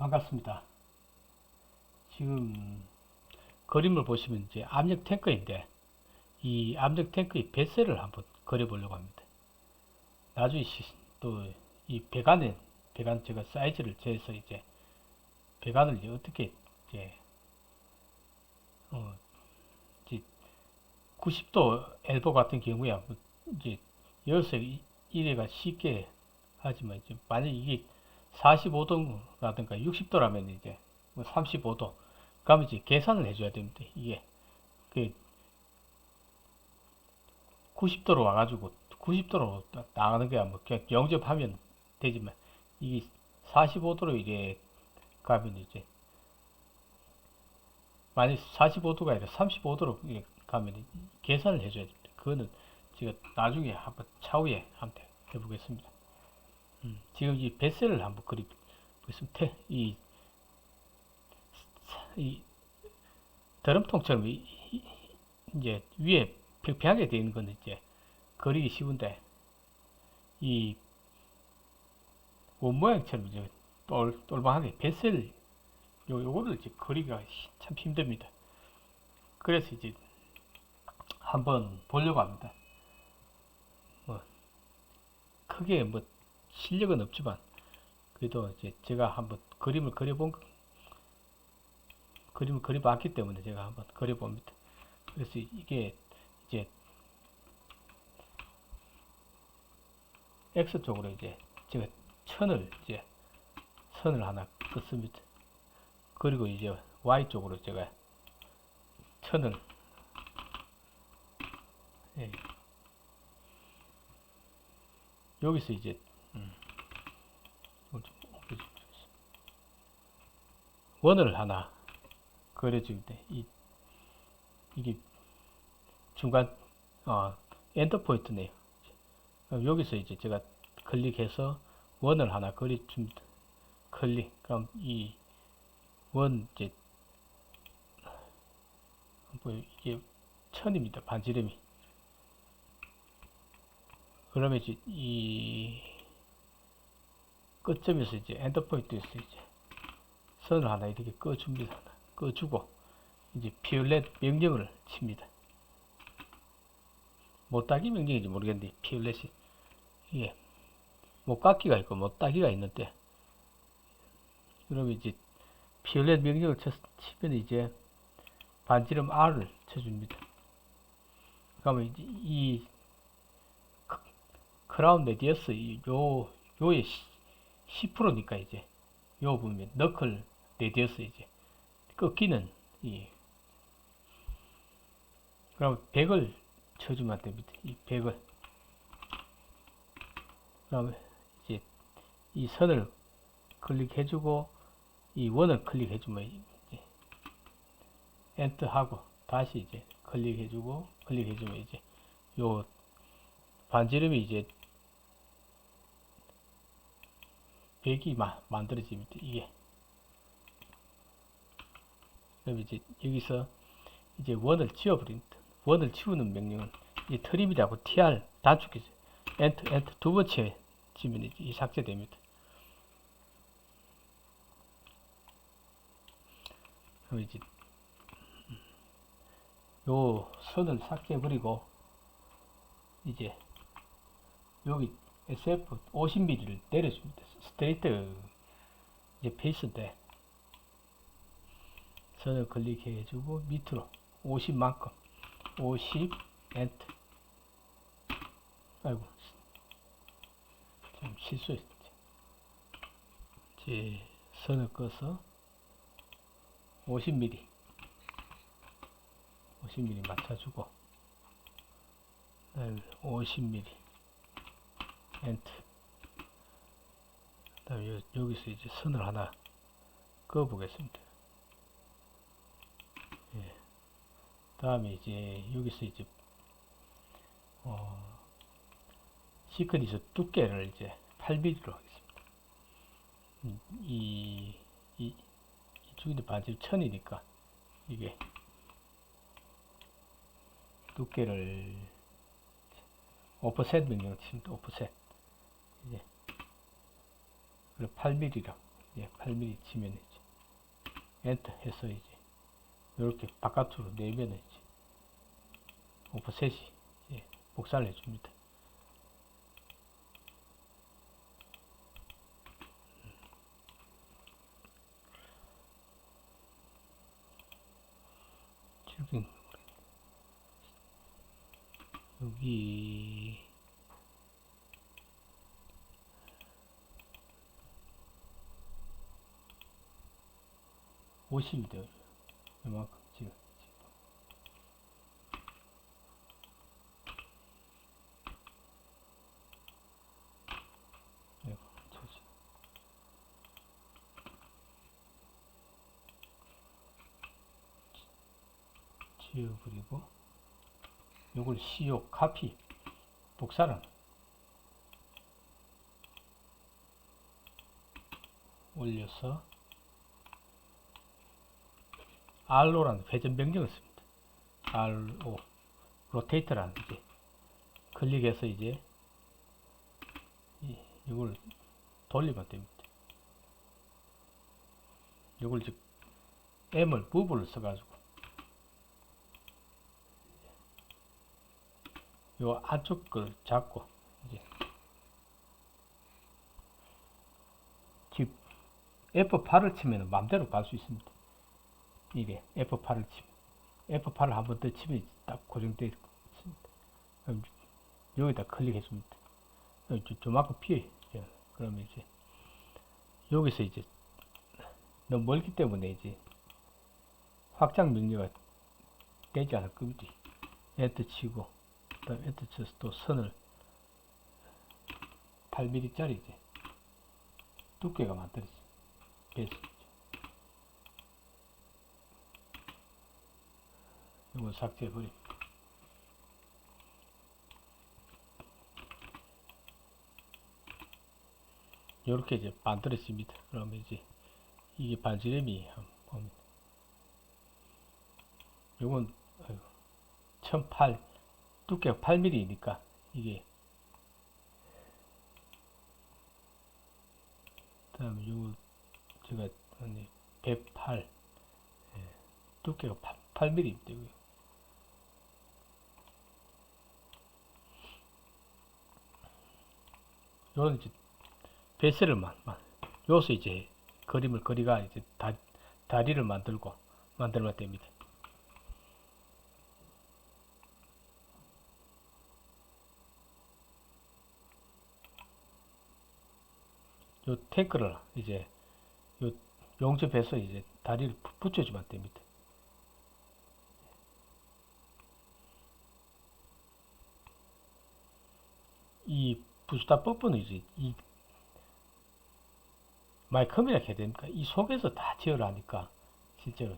반갑습니다. 지금 그림을 보시면 이제 압력 탱크인데 이 압력 탱크의 배선을 한번 그려 보려고 합니다. 나중에 또 이 배관에 배관 제가 사이즈를 재서 이제 배관을 이제 어떻게 이제 어 이제 90도 엘보 같은 경우야 뭐 이제 여기서 이- 이래가 쉽게 하지만 이제 만약 이게 45도라든가 60도라면 이제 뭐 35도 그러면 이제 계산을 해줘야 됩니다. 이게 그 90도로 와가지고 90도로 나가는 게야 뭐 그냥 영접하면 되지만 이게 45도로 이게 가면 이제 만약 45도가 아니라 35도로 가면 계산을 해줘야 됩니다. 그거는 제가 나중에 한번 차후에 한번 해보겠습니다. 음, 지금 이 뱃셀을 한번 그리겠습니다. 이, 이 드럼통처럼 이, 이- 이제 위에 평평하게 되어 있는 건 이제 그리기 쉬운데 이 원 모양처럼 이제 똘, 똘망하게 뱃셀 요, 요거를 이제 그리기가 히- 참 힘듭니다. 그래서 이제 한번 보려고 합니다. 뭐 크게 뭐 실력은 없지만 그래도 이제 제가 한번 그림을 그려본 거- 그림을 그려봤기 때문에 제가 한번 그려봅니다. 그래서 이게 이제 X 쪽으로 이제 제가 천을 이제 선을 하나 긋습니다. 그리고 이제 Y 쪽으로 제가 천을 예. 여기서 이제 음, 이걸 좀 옮겨주겠습니다. 원을 하나 그려줍니다. 이 이게 중간 어, 엔터 포인트네요. 여기서 이제 제가 클릭해서 원을 하나 그려줍니다. 클릭. 그럼 이 원 이제 뭐 이게 천입니다. 반지름이. 그러면 이제 이 끝점에서 이제 엔터 포인트에서 이제 선을 하나 이렇게 꺼줍니다. 꺼주고 이제 피올렛 명령을 칩니다. 못따기 명령인지 모르겠는데 피올렛이 이게 못깎기가 있고 못따기가 있는데 그러면 이제 피올렛 명령을 쳐, 치면 이제 반지름 R을 쳐줍니다. 그러면 이제 이 크- 크라운 레디어스 이요 요의 10%니까 이제 요 보면 너클 레디어스 이제 꺾이는 이 그럼 100을 쳐주면 됩니다. 이 100을 그러면 이제 이 선을 클릭해주고 이 원을 클릭해주면 이제 엔터 하고 다시 이제 클릭해주고 클릭해주면 이제 요 반지름이 이제 100이 마, 만들어집니다. 이게 그럼 이제 여기서 이제 원을 지워버립니다. 원을 지우는 명령은 이 트림이라고 tr 단축키죠. 엔터 엔터 두 번째 치면 이제 이 삭제됩니다. 그럼 이제 요 선을 삭제해버리고 이제 여기 SF 50mm를 내려줍니다. 스트레이트 이제 페이스인데 선을 클릭해 주고 밑으로 50만큼 50 엔터 아이고 좀 실수했지. 이제 선을 꺼서 50mm 50mm 맞춰주고 그다음에 50mm 엔터 그다음에 여- 여기서 이제 선을 하나 그어 보겠습니다 예. 다음에 이제 여기서 이제 어 시크릿 두께를 이제 8mm로 하겠습니다 음, 이, 이 이쪽인데 반지름 1000이니까 이게 두께를 5% 명령을 치면 5% 이제 8mm랑 이제 8mm 치면 이제 엔터 해서 이제 이렇게 바깥으로 내면 이제 오프셋이 이제 복사를 해줍니다. 여기 오십이 돼요. 이만큼 지금. 이거 쳐지. 지워버리고 요걸 CO 카피 복사를 올려서 RO라는 회전 변경을 씁니다. RO 로테이트라는 이제 클릭해서 이제 이, 이걸 돌리면 됩니다. 이걸 즉 M을 무브를 써가지고 요 안쪽 걸 잡고 이제 집 F8을 치면 마음대로 갈 수 있습니다. 이게 F8을 치면 F8을 한 번 더 치면 딱 고정되어 있습니다. 여기다 클릭해 줍니다. 저만큼 피해. 그러면 이제 여기서 이제 너무 멀기 때문에 이제 확장 명령가 되지 않을 겁니다. 엔터 치고 그다음 엔터 쳐서 또 선을 8mm짜리 이제 두께가 만들어져. 베이스. 이거 삭제해버립니다. 이렇게 이제 만들어집니다. 그러면 이제 이게 반지름이 한번. 요건 1008 두께가 8mm니까 이게 그다음에 요 제가 108 두께가 8mm입니다. 이거. 요런 이제 베스를 만, 만 요서 이제 그림을 그리가 이제 다, 다리를 만들고 만들면 됩니다. 요 탱크를 이제 요 용접해서 이제 다리를 부- 붙여주면 됩니다. 이 부스타 버프는 이제 이 마이크미라 해야 됩니까? 이 속에서 다 지어라니까 실제로